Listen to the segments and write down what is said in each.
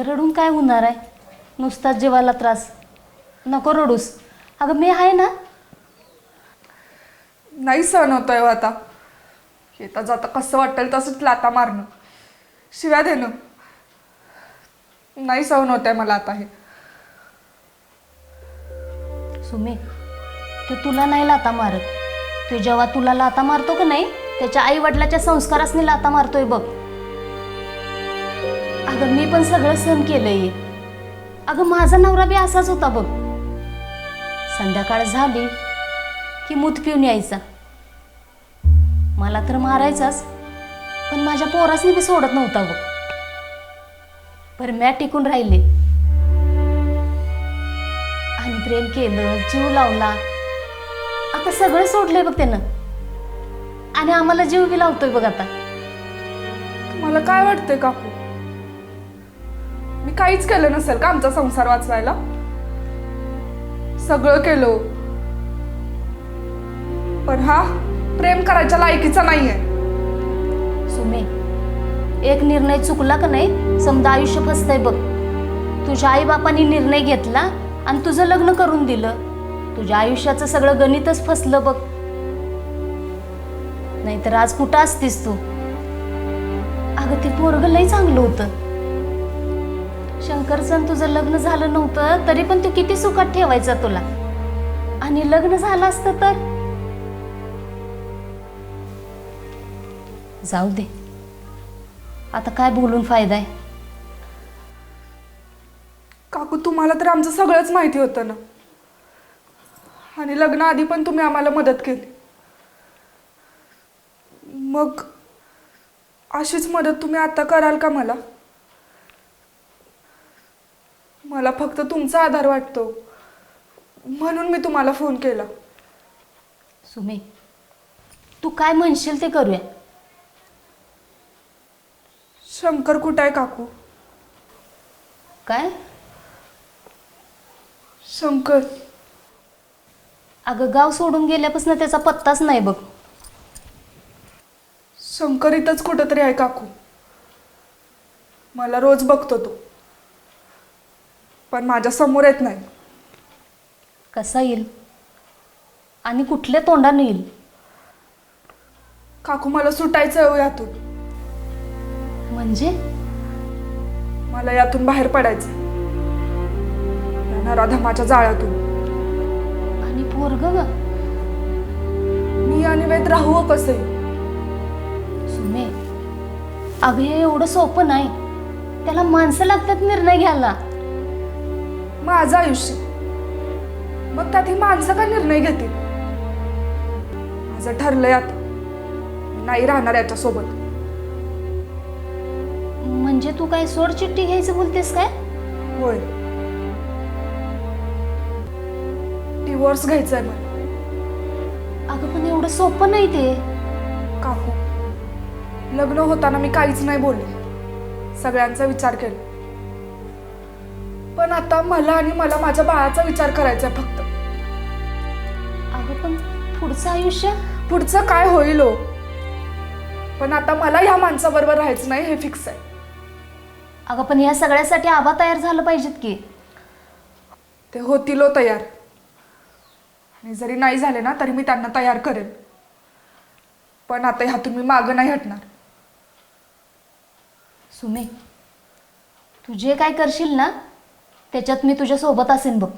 अगं रडून काय होणार आहे? नुसताच जीवाला त्रास. नको रडूस. अगं मी आहे ना? नाही सहन होतोय हो आता. येता जाता कसं वाटेल तसंच लाता मारणं. शिव्या देणं. नाही सहन होत आहे मला आता हे. सुमे तो तुला नाही लाता मारत. तो जेव्हा तुला लाता मारतो का नाही त्याच्या आई वडिलाच्या संस्कारासनी लाता मारतोय बघ. अगं मी पण सगळं सहन केलंय. अगं माझा नवरा बी असाच होता बघ. संध्याकाळ झाली की मूत पिऊन यायचा. मला तर मारायचाच पण माझ्या पोरासनी बी सोडत नव्हता बघ. बरं म्या टिकून राहिले. आणि प्रेम केलं जीव लावला. आता सगळं सोडलंय बघ त्यानं. आणि आम्हाला जीव बी लावतोय बघ आता. मला काय वाटतंय काकू? मी काहीच केलं नसेल का आमचा संसार वाचवायला? सगळं केलं. पण हा प्रेम करायच्या लायकीचा नाहीये. सुमे एक निर्णय चुकला का नाही? समजा आयुष्य फसतंय बघ. तुझ्या आई बापानी निर्णय घेतला आणि तुझं लग्न करून दिलं. तुझ्या आयुष्याचं सगळं गणितच फसलं बघ. नाहीतर आज कुठं असतीस तू? अगं ते पोरग लय चांगलं होतं. शंकरचं तुझं लग्न झालं नव्हतं तरी पण तू किती सुखात ठेवायचा तुला? आणि लग्न झालं असतं तर? जाऊ दे. आता काय बोलून फायदा आहे? काकू तुम्हाला तर आमचं सगळंच माहिती होतं ना. आणि लग्नाआधी पण तुम्ही आम्हाला मदत केली. मग अशीच मदत तुम्ही आता कराल का मला? मला फक्त तुमचा आधार वाटतो. म्हणून मी तुम्हाला फोन केला. सुमे तू काय म्हणशील ते करूया. शंकर कुठं आहे काकू? काय? शंकर. अगं गाव सोडून गेल्यापासून त्याचा पत्ताच नाही बघ. शंकर इथंच कुठंतरी आहे काकू. मला रोज बघतो तो. पण माझ्यासमोर येत नाही. कसा येईल? आणि कुठल्या तोंडाने येईल? काकू मला सुटायचं आहे हो यातून. म्हणजे? मला यातून बाहेर पडायचं या नराधमाच्या जाळ्यातून. आणि पोरग ग? मी आणि वेद राहू हो कसे सुमे अगं हे एवढं सोपं नाही. त्याला माणसं लागतात निर्णय घ्यायला. माझं आयुष्य. मग त्यात ही माणसं का निर्णय घेतील? माझं ठरलंय आता. मी नाही राहणार याच्यासोबत. म्हणजे तू काय सोड चिठ्ठी घ्यायचं बोलतेस काय? होय. डिवोर्स घ्यायचा आहे मला. अगं पण एवढं सोपं नाही ते. काकू लग्न होताना मी काहीच नाही बोलले. सगळ्यांचा विचार केला. पण आता मला आणि मला माझ्या बाळाचा विचार करायचा आहे फक्त. अगं पण पुढचं आयुष्य? पुढचं काय होईल हो? पण आता मला ह्या माणसाबरोबर राहायचं नाही हे फिक्स आहे. अगं पण या सगळ्यासाठी आबा तयार झालं पाहिजेत की? ते होतील हो तयार. आणि जरी नाही झाले ना तरी मी त्यांना तयार करेन. पण आता ह्यातून मी मागं नाही हटणार. सुमे तू जे काय करशील ना त्याच्यात मी तुझ्या सोबत असेन बघ.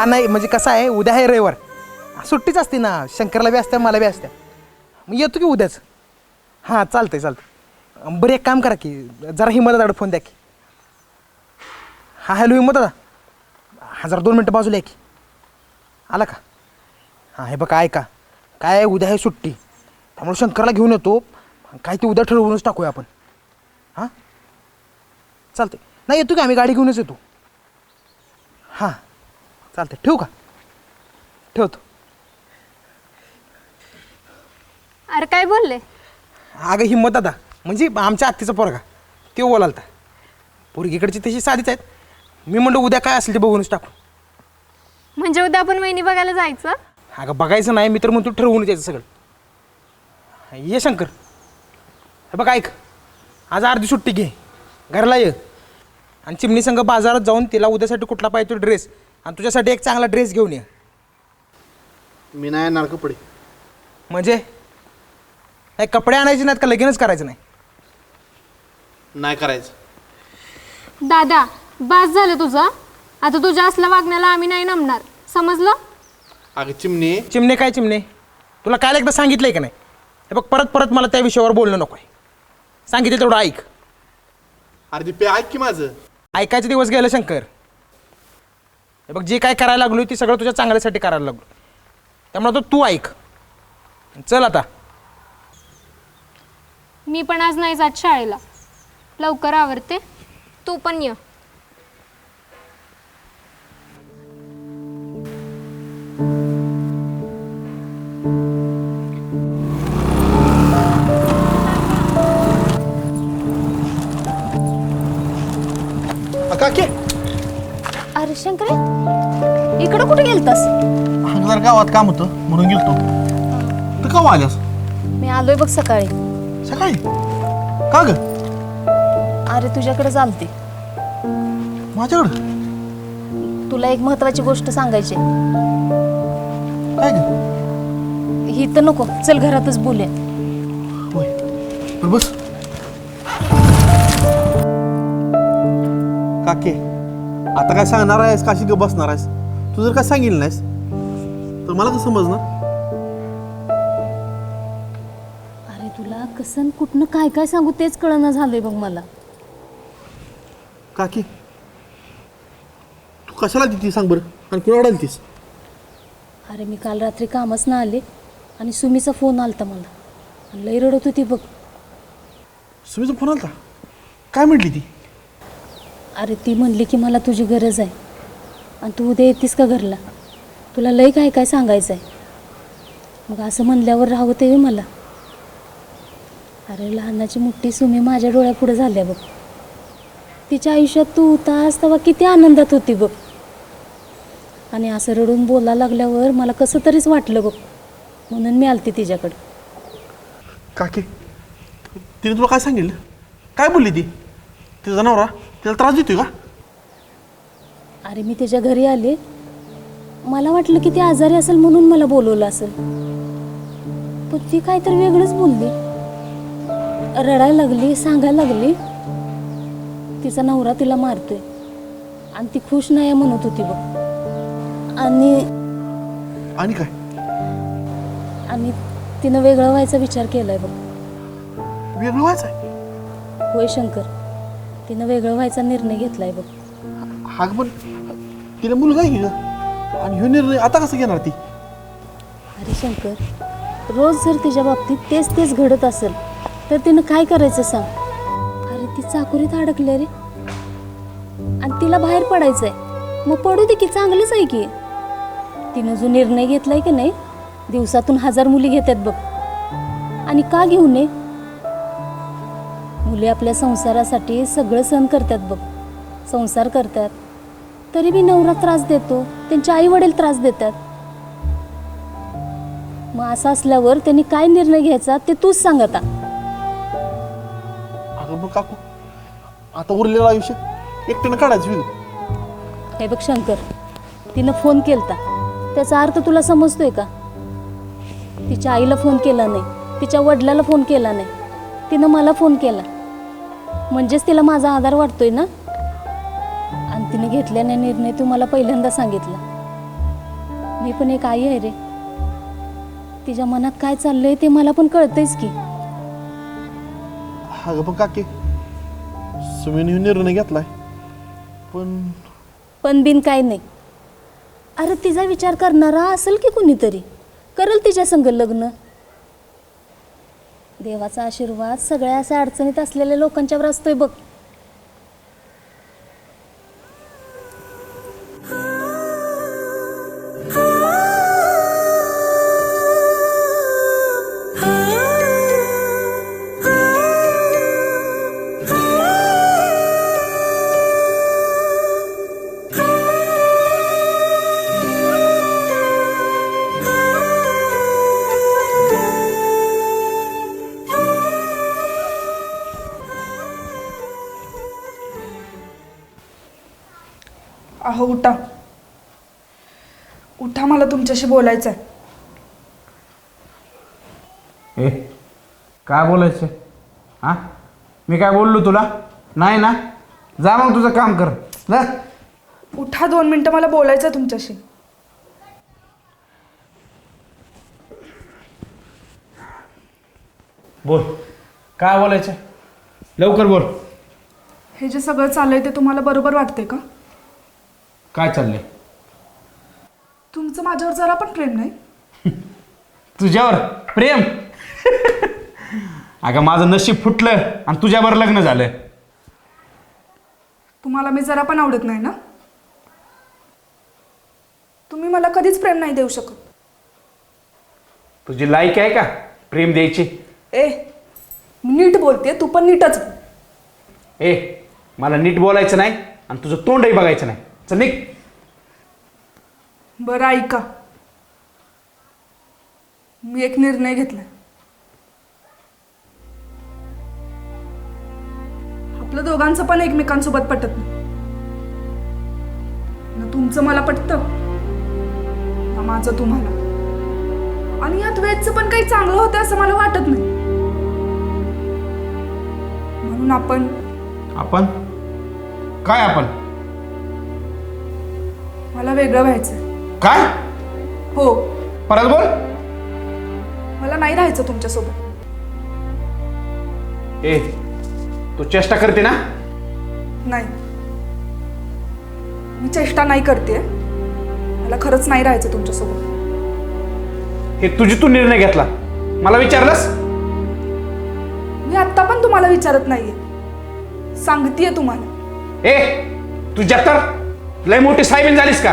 हा नाही म्हणजे कसं आहे उद्या आहे रविवार. सुट्टीच असते ना शंकरला बी असते मला बी असते मग येतो की उद्याच. हां चालतं आहे चालतं बरं एक काम करा की जरा हिमदादा फोन द्या की. हां हॅलो हिमत दादा. हा जरा दोन मिनटं बाजूला आहे की. आला का? हां हे बघा ऐका. काय आहे, उद्या आहे सुट्टी. त्यामुळे शंकरला घेऊन येतो. काय ते उद्या ठरवूनच टाकूया आपण. हां? चालतंय. नाही येतो की आम्ही गाडी घेऊनच येतो. चालतंय ठेवू का? ठेवतो. अरे काय बोलले? अगं हिंमत दादा. म्हणजे आमच्या आत्तीचा पोरगा. तो बोलालता. पोरगीकडची तशी साधीच आहेत. मी म्हणलं उद्या काय असेल ते बघूनच टाकू. म्हणजे उद्या आपण वहिनी बघायला जायचं? अगं बघायचं नाही. मी तर म्हणतो ठरवून यायचं सगळं. ये शंकर. हे बघ ऐक. आज अर्धी सुट्टी घे. घरला ये. आणि चिमणी संघ बाजारात जाऊन तिला उद्यासाठी कुठला पाहिजे ड्रेस आणि तुझ्यासाठी एक चांगला ड्रेस घेऊन ये. मी नाही येणार कपडे. म्हणजे? काय कपडे आणायचे नाहीत का? लगीनच करायचं नाही. नाही करायचं. दादा बास झालं तुझं. आता तुझ्या असल्या वागण्याला आम्ही नाही नमणार. समजलं? अगं चिमणी. चिमणे काय चिमणे? तुला काल एकदा सांगितलंय का नाही? हे बघ परत परत मला त्या विषयावर बोलणं नको आहे. सांगितलं तेवढं ऐक. अरे दीपे ऐक की माझं. ऐकायचे दिवस गेलं शंकर. हे बघ जे काय करायला लागलो ते सगळं तुझ्या चांगल्यासाठी करायला लागलो. त्यामुळे तो तू ऐक. चल आता. मी पण आज नाही जात शाळेला. लवकर आवरते. तू पण ये. काके इकडं कुठे गेलतास? अगं जरा गावात काम होतं म्हणून गेलतो. तू का आल्यास? मी आलोय बघ सकाळी. सकाळी? का ग? अरे तुझ्याकडे चालते. माझ्याकडं? तुला एक महत्वाची गोष्ट सांगायची आहे. काय ग? ही तर नको चल घरातच बोलूया. होय. बरं बस. काके आता काय सांगणार आहेस? काशी ग बसणार आहेस? तू जर काय सांगितलं नाहीस तर मला कसं समजणार. अरे तुला कसं आणि कुठनं काय काय सांगू तेच कळना झालंय बघ मला. काकी तू कशाला दिती सांग बरं? आणि कुणाकडे दितीस अरे मी काल रात्री कामच ना आले आणि सुमीचा फोन आलता मला. आणि लई रडत होती बघ. सुमीचा फोन आलता? काय म्हटली ती? अरे ती म्हणली की मला तुझी गरज आहे. आणि तू उद्या येतीस का घरला? तुला लई काय काय सांगायचं आहे मग असं म्हणल्यावर राहत आहे मला. अरे लहानाची मोठी सुमी माझ्या डोळ्यापुढे झाल्या बघ. तिच्या आयुष्यात तू उतास तेव्हा किती आनंदात होती बघ. आणि असं रडून बोला लागल्यावर मला कसं तरीच वाटलं बघ. म्हणून मी आलते तिच्याकडं. काकी तिने तुला काय सांगितलं? काय बोलली ती? तिचा नवरा? तिला त्रास देतोय का? अरे मी त्याच्या घरी आले. मला वाटलं की ती आजारी असेल म्हणून मला बोलवलं असेल. पण ती काय तर वेगळंच बोलली. रडायला लागली सांगायला लागली. तिचा नवरा तिला मारतोय. आणि ती खुश नाही म्हणत होती बघ. आणि आणि काय? आणि तिनं वेगळं व्हायचा विचार केलाय बघ. वेगळं व्हायचं होय शंकर. तिनं वेगळं व्हायचा निर्णय घेतलाय बघ. हा पण तिला मुलगा आहे आणि ह्यो निर्णय आता कसं घेणार ती? अरे शंकर रोज जर तिच्या बाबतीत तेच तेच घडत असेल तर तिनं काय करायचं सांग? अरे ती चाकुरीत अडकली रे. आणि तिला बाहेर पडायचंय. मग पडू दे की चांगलंच आहे की. तिनं जो निर्णय घेतलाय की नाही दिवसातून हजार मुली घेतात बघ. आणि का घेऊ नये मुली आपल्या संसारासाठी सगळं सहन करतात बघ. संसार करतात. तरी बी नवरा त्रास देतो त्यांचे आई वडील त्रास देतात. मग असं असल्यावर त्यांनी काय निर्णय घ्यायचा ते तूच सांग आता. अगं मग काकू आता उरलेलं आयुष्य एकट्यानं काढायचं हे बघ शंकर तिनं फोन केलता. त्याचा अर्थ तुला समजतोय का? तिच्या आईला फोन केला नाही तिच्या वडिलाला फोन केला नाही तिनं मला फोन केला. म्हणजेच तिला माझा आधार वाटतोय ना? आणि तिनं घेतल्याने निर्णय तू मला पहिल्यांदा सांगितला. मी पण एक आई आहे रे. तिच्या मनात काय चाललंय ते मला पण कळतंयच की. अगं पण काकी सुमीने निर्णय घेतलाय. पण पण बिन काय नाही. अरे तिचा विचार करणारा असेल की कुणीतरी? करेल तिच्या संग लग्न? देवाचा आशीर्वाद सगळ्या अशा अडचणीत असलेल्या लोकांच्यावर असतोय बघ. अहो उठा. उठा मला तुमच्याशी बोलायचं आहे ए काय बोलायचं? हां? मी काय बोललो तुला? नाही ना? जा मग तुझं काम कर. जा. उठा दोन मिनटं मला बोलायचं आहे तुमच्याशी. बोल. काय बोलायचं? लवकर बोल. हे जे सगळं चाललंय ते तुम्हाला बरोबर वाटते का? काय चाललंय? तुमचं माझ्यावर जरा पण प्रेम नाही. तुझ्यावर प्रेम? अगं माझं नशीब फुटलं आणि तुझ्यावर लग्न झालं. तुम्हाला मी जरा पण आवडत नाही ना? तुम्ही मला कधीच प्रेम नाही देऊ शकत. तुझी लायक आहे का? प्रेम द्यायची. ए नीट बोलते तू पण नीटच बोल. ए मला नीट बोलायचं नाही आणि तुझं तोंडही बघायचं नाही. चल निघ. बरं ऐका. मी एक निर्णय घेतलाय. आपलं दोघांचं पण एकमेकांसोबत पटत नाही. ना तुमचं मला पटतं ना माझं तुम्हाला. आणि यात वेदचं पण काही चांगलं होतं असं मला वाटत नाही. म्हणून आपण आपण? काय आपण? मला वेगळं व्हायचंय. काय? हो. परत बोल. मला नाही राहायचं तुमच्यासोबत. ए तू चेष्टा करते ना? नाही. मी चेष्टा नाही करते. मला खरंच नाही राहायचं तुमच्यासोबत. हे तुझी तू निर्णय घेतला. मला विचारलंस? मी आत्ता पण तुम्हाला विचारत नाहीये. सांगतेय तुम्हाला. ए तुझ्या तर लय मोठी साहेबीन झालीस का?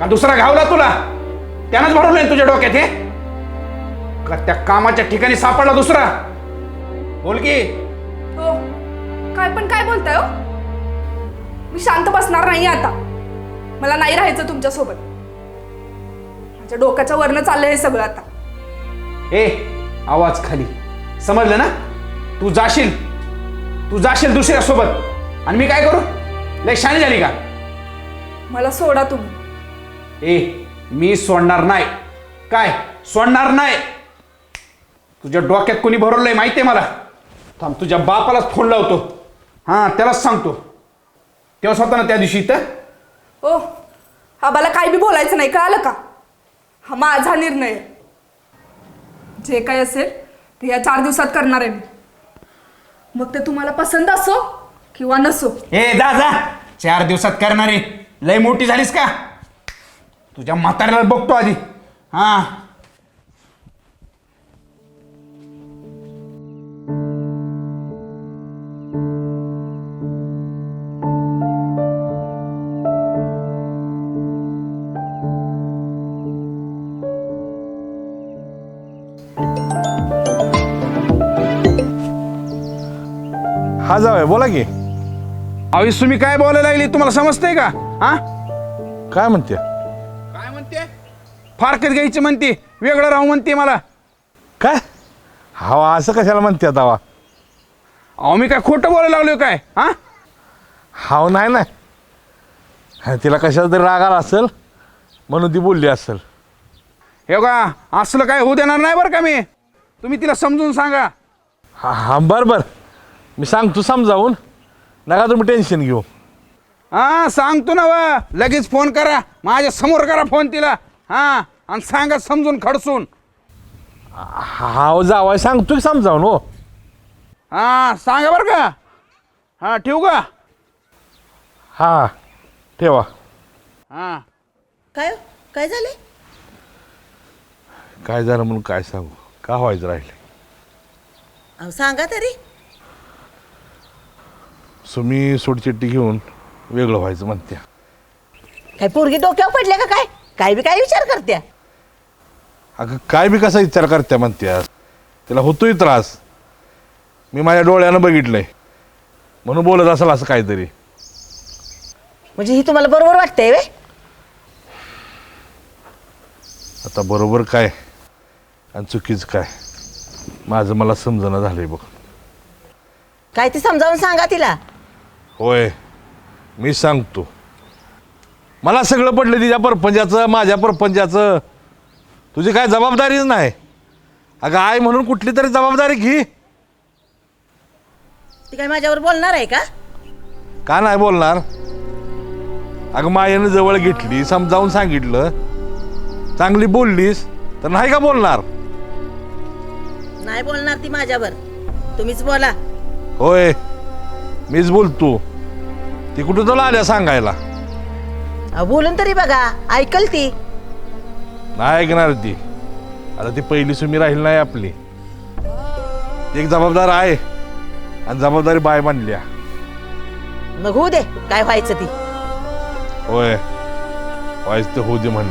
का दुसरा घावला तुला? त्यानंच भरवलंय तुझ्या डोक्यात हे? का त्या कामाच्या ठिकाणी सापडला दुसरा? बोल की. हो. काय पण काय बोलताय हो? मी शांत बसणार नाही आता. मला नाही राहायचं तुमच्यासोबत. माझ्या डोक्याच्या वरनं चाललंय हे सगळं आता. ए आवाज खाली. समजलं ना? तू जाशील. तू जाशील दुसऱ्या सोबत आणि मी काय करू? लय शाणी झाली का? मला सोडा तुम्ही ए मी सोडणार नाही. काय? सोडणार नाही. तुझ्या डोक्यात कोणी भरवलंय माहितीये मला? थांब तुझ्या बापालाच फोन लावतो. हां त्यालाच सांगतो. तेव्हा होता ना त्या दिवशी इथं? हो हा मला काय बी बोलायचं नाही कळालं का? हा माझा निर्णय. आहे. जे काय असेल ते या चार दिवसात करणार आहे मी. मग ते तुम्हाला पसंत असो किंवा नसो. ए जा जा. चार दिवसात करणारी. लय मोठी झालीस का? तुझ्या म्हाताऱ्याला बघतो आधी. हां. हा जाऊया बोला की. अविस तुम्ही काय बोलायला लागली? तुम्हाला समजतंय का? हा? काय म्हणते? काय म्हणते? फारकत घ्यायची म्हणते. वेगळं राहू म्हणते मला. काय? हवा असं कशाला म्हणते आता हवा अहो मी काय खोटं बोलायला लागलोय काय? हा? हाव नाही ना हा, तिला कशाचा तरी राग आला असेल म्हणून ती बोलली असेल. हे का असलं काय होऊ देणार नाही बरं का मी? तुम्ही तिला समजून सांगा. हा हा बरं बरं. मी सांगतो समजावून. नका तुम्ही टेन्शन घेऊ. हा सांगतो ना वा लगेच फोन करा. माझ्यासमोर करा फोन तिला. हा आणि सांगा समजून खडसून. हाव जावाय सांगतो की समजावून हो. हा सांगा बरं का. हा ठेवू का? हा ठेवा. हा. काय हो? काय झाले? काय झालं म्हणून काय सांगू? का व्हायचं राहिले अहो सांगा तरी. सुमी सोडचिट्टी घेऊन वेगळं व्हायचं म्हणत्या. काय पोरगी डोक्यावर पडल्या का काय? काय बी काय विचार करत्या? अगं काय बी कसा विचार करत्या म्हणत्या. तिला होतोय त्रास. मी माझ्या डोळ्यानं बघितलंय. म्हणून बोलत असेल असं काहीतरी. म्हणजे ही तुम्हाला बरोबर वाटतंय वे आता बरोबर काय आणि चुकीचं काय? माझं मला समजणं झालंय बघ. काय ते समजावून सांगा तिला. होय मी सांगतो. मला सगळं पडलं तिच्या परपंचाचं माझ्या परपंचाचं. तुझी काय जबाबदारीच नाही. अगं आई म्हणून कुठली तरी जबाबदारी घे. ती काय माझ्यावर बोलणार आहे का? का नाही बोलणार? अगं मायानं जवळ घेतली समजावून सांगितलं. चांगली बोललीस तर नाही का बोलणार? नाही बोलणार ती माझ्यावर. तुम्हीच बोला. होय. मीच बोलतो. ती कुठं तुला आल्या सांगायला. अहो, बोलून तरी बघा ऐकल ती. नाही ऐकणार ती. आता ती पहिली सुमी राहील नाही आपली. ती एक जबाबदार आहे आणि जबाबदारी बाय मानल्या. मग होऊ दे काय व्हायचं ती. होय व्हायचं तर होऊ दे म्हण.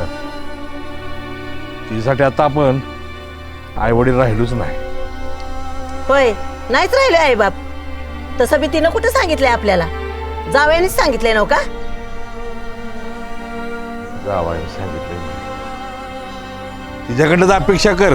तिसाठी आता आपण आई वडील राहिलोच नाही. होय नाहीच राहिले आई बाप तसं बी तिनं कुठं सांगितलंय आपल्याला? जावयानेच सांगितलंय नव का? जावायला तिच्याकडनं अपेक्षा कर.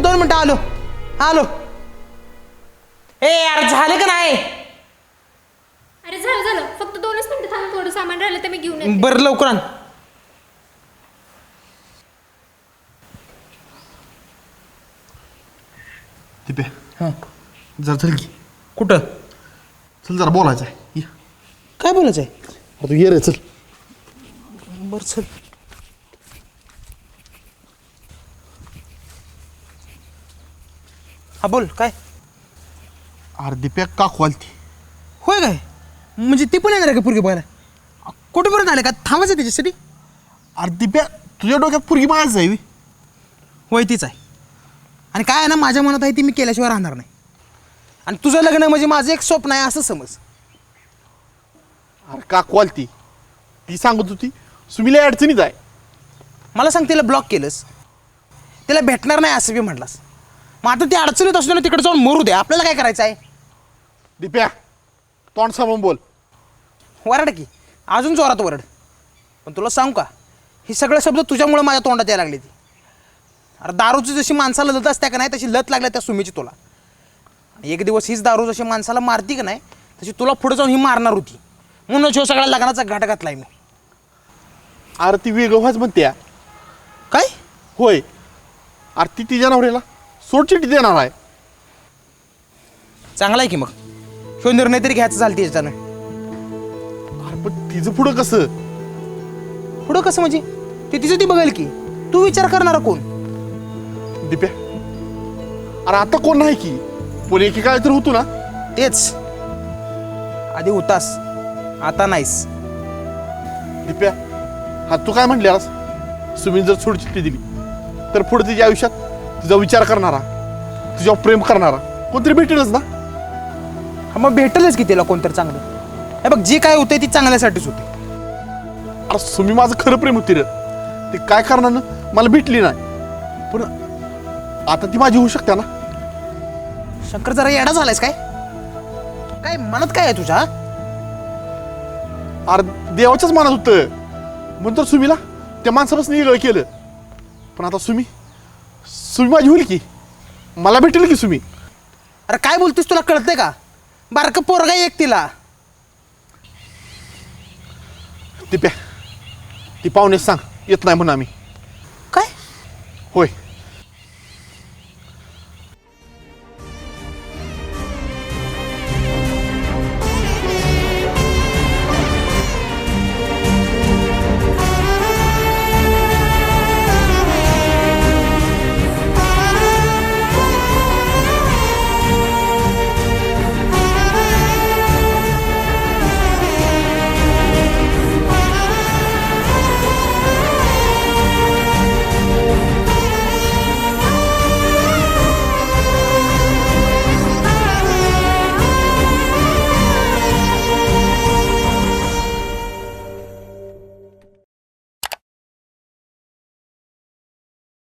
मिनटं दोन मिनटं आलो. आलो. ए यार झालं का नाही? अरे झालं झालं. फक्त दोनच मिनिटं थांब थोडं सामान राहिलं तर मी घेऊन येते. बरं लवकर आण. तिपे हां. जरा चल की. कुठं? चल जरा बोलायचं आहे. ये. काय बोलायचं आहे तू ये रे चल. बरं चल. हा बोल काय? अरे दिप्या काकू आली ती होय काय? म्हणजे ती पण येणार आहे का पुरगी बघायला? कुठेपर्यंत आले का? थांबायचं त्याच्यासाठी? अरे दिप्या तुझ्या डोक्यात पुरगी आहे बे. होय तीच आहे. आणि काय आहे ना माझ्या मनात आहे ती मी केल्याशिवाय राहणार नाही. आणि तुझं लग्न म्हणजे माझं एक स्वप्न आहे असं समज. अरे काकू आली ती ती सांगत होती सुमीला अडचणीत आहे. मला सांग तिला ब्लॉक केलंस. तिला भेटणार नाही असं बी म्हटलास. मग आता ती अडचणीत असतो ना तिकडे जाऊन मरू दे. आपल्याला काय करायचं आहे? दिप्या तोंड सांभाळून बोल. वरड की. अजून जोरात वरड. पण तुला सांगू का हे सगळे शब्द तुझ्यामुळे माझ्या तोंडात यायला लागले ती. अरे दारूची जशी माणसाला लत असते का नाही तशी लत लागल्या त्या सुमीची तुला. आणि एक दिवस हीच दारू जशी माणसाला मारती का नाही तशी तुला पुढे जाऊन ही मारणार होती. म्हणून ह्यो सगळ्या लग्नाचा घाट घातलाय मी. अरे ती वेगळं व्हायच म्हणते. काय? होय. अरे ती तिच्या नवऱ्याला. सोडचिठी देणार आहे. चांगला आहे की मग? ह्यो निर्णय तरी घ्यायचा झालं त्याच्यानं. अरे पण तिचं पुढं कसं? पुढं कसं म्हणजे? ते तिचं ती बघेल की. तू विचार करणारा कोण? दिप्या अरे आता कोण नाही की? पण एकी काय तर होतो ना? तेच. आधी होतास आता नाहीस. दिप्या हा तू काय म्हणल्यास? सुमीन जर सोडचिठ्ठी दिली तर पुढे तिच्या आयुष्यात तुझा विचार करणारा तुझ्यावर प्रेम करणारा कोणतरी भेटेलच ना? हा मग भेटेलच की तिला कोणतरी चांगलं? हे बघ जे काय होते ती चांगल्यासाठीच होते अरे सुमी माझं खरं प्रेम होती रे. ते काय कारणानं मला भेटली नाही. पण आता ती माझी होऊ शकते ना? शंकर जरा येडा झालायस काय? काय मनात काय आहे तुझ्या हा? अरे देवाच्याच मनात होतं. म्हणून तर सुमीला त्या माणसापासून वेगळं केलं. पण आता सुमी सुमी माझी होईल की? मला भेटेल की सुमी अरे काय बोलतेस तुला कळतंय का? बारकं पोरगा एक तिला? ती प्या ती पाहुणे सांग. येत नाही म्हणून आम्ही. काय? होय.